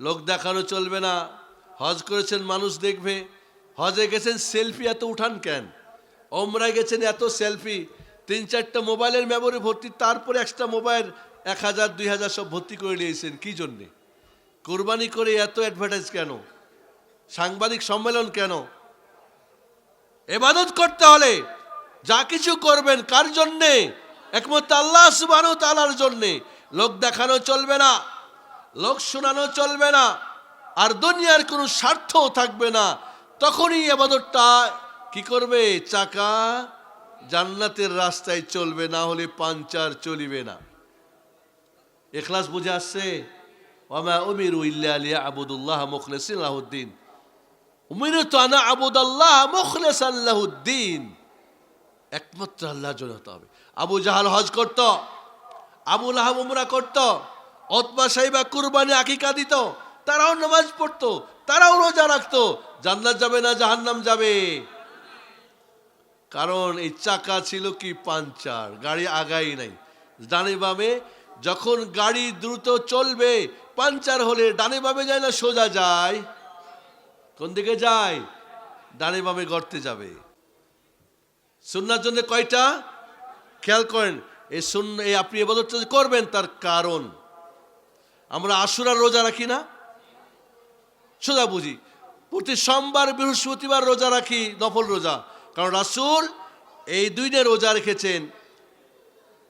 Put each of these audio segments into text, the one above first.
লোক দেখানো চলবে না। হজ করেছেন মানুষ দেখবে। হজে গেছেন সেলফি, এত উঠান কেন? ওমরায় গেছেন এত সেলফি। তিন চারটা মোবাইলের মেমোরি ভর্তি, তারপরে এক্সট্রা মোবাইল এক হাজার, দুই হাজার সব ভর্তি করে নিয়েছেন। কি জন্যে? কোরবানি করে এত অ্যাডভার্টাইজ কেন? সাংবাদিক সম্মেলন কেন? এবাদত করতে হলে যা কিছু করবেন, কার জন্যে? একমাত্র আল্লাহ সুবাহ তালার জন্যে। লোক দেখানো চলবে না। লোক শোনানো চলবে না, আর দুনিয়ার কোনো স্বার্থও থাকবে না। তখনই এবাদতটা কি করবে? চাকা জান্নাতের রাস্তায় চলবে, না হলে পাঞ্চার চলিবে না। এখলাস বুঝে আসছে? উমিরু ইল্লা আলিয়া আবুদুল্লাহ মুখলেসিন লাহুদ্দিন। উমিরতু আনা আবুদাল্লাহ মুখলেসান লাহুদ্দিন। একমাত্র আল্লাহর জন্য হবে। আবু জাহাল হজ করত, আবু লাহাব উমরা করত অতবা সাহিবা কুরবানি আকিকা দিত, তারাও নামাজ পড়তো, তারাও রোজা রাখতো, জান্নাত যাবে না জাহান্নাম যাবে। কারণ এই চাকা ছিল কি পাঞ্চার, গাড়ি আগাই নাই। ডানে বামে যখন গাড়ি দ্রুত চলবে, পাঞ্চার হলে ডানে বামে যায় না সোজা যায়? কোন দিকে যায়? ডানে বামে গর্তে যাবে। সুন্নার জন্য কয়টা? খেয়াল করেন, এই সুন্ন এই আপনি এবাদতটা করবেন তার কারণ। আমরা আশুরার রোজা রাখি না? সোজা বুঝি। প্রতি সোমবার, বৃহস্পতিবার রোজা রাখি, নফল রোজা। কারণ রাসূল এই দুই দিনে রোজা রেখেছেন।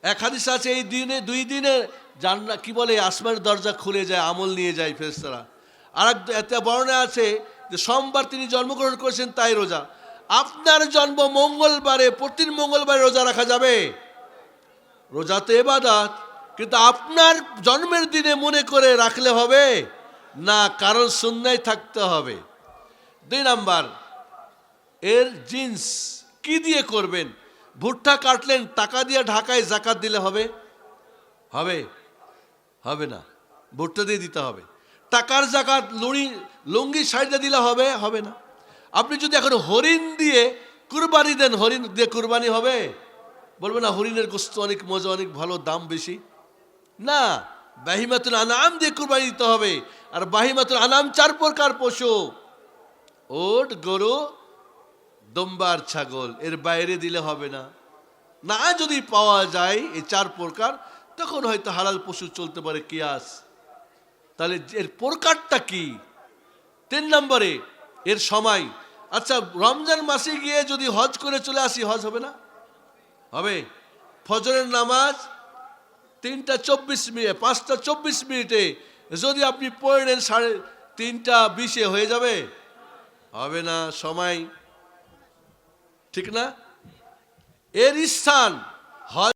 এক হাদিস আছে, এই দিনে, দুই দিনে জান্না কি বলে, আসমানের দরজা খুলে যায়, আমল নিয়ে যায় ফেরেশতারা। আর এক বর্ণনা আছে যে সোমবার তিনি জন্মগ্রহণ করেছেন, তাই রোজা। আপনার জন্ম মঙ্গলবারে প্রতি মঙ্গলবারে রোজা রাখা যাবে? রোজা তো এবাদাত। কিন্তু আপনার জন্মের দিনে মনে করে রাখলে হবে, না, কারণ সুন্নায় থাকতে হবে। দুই নাম্বার, এর জিন্স কি দিয়ে করবেন? ভুট্টা কাটলেন, টাকা দিয়ে ঢাকায় জাকাত দিলে হবে? হবে। হবে না। ভুট্টা দিয়ে দিতে হবে। টাকার জাকাত, লুড়ি, লুঙ্গি শাড়িটা দিলে হবে? হবে না। আপনি যদি এখন হরিণ দিয়ে কুরবানি দেন, হরিণ দিয়ে কুরবানি হবে? বলবে না, হরিণের গোস্ত অনেক মজা, অনেক ভালো, দাম বেশি। না, বাহিমাতুল আনাম দিয়ে কুরবানি দিতে হবে। আর বাহিমাতুল আনাম চার প্রকার পশু। ওট, গরু, দম্বার, ছাগল, এর বাইরে দিলে হবে না। না, যদি পাওয়া যায় এই চার প্রকার, তখন হয়তো হালাল পশু চলতে পারে কিয়াস। তাহলে এর প্রকারটা কি? তিন নম্বরে, এর সময়। আচ্ছা রমজান মাসে গিয়ে যদি হজ করে চলে আসি, হজ হবে না? হবে। ফজরের নামাজ তিনটা চব্বিশ মিনিট, পাঁচটা চব্বিশ মিনিটে যদি আপনি পড়েন সাড়ে তিনটা বিশে হয়ে যাবে? হবে না, সময়। ঠিক না? এর স্থান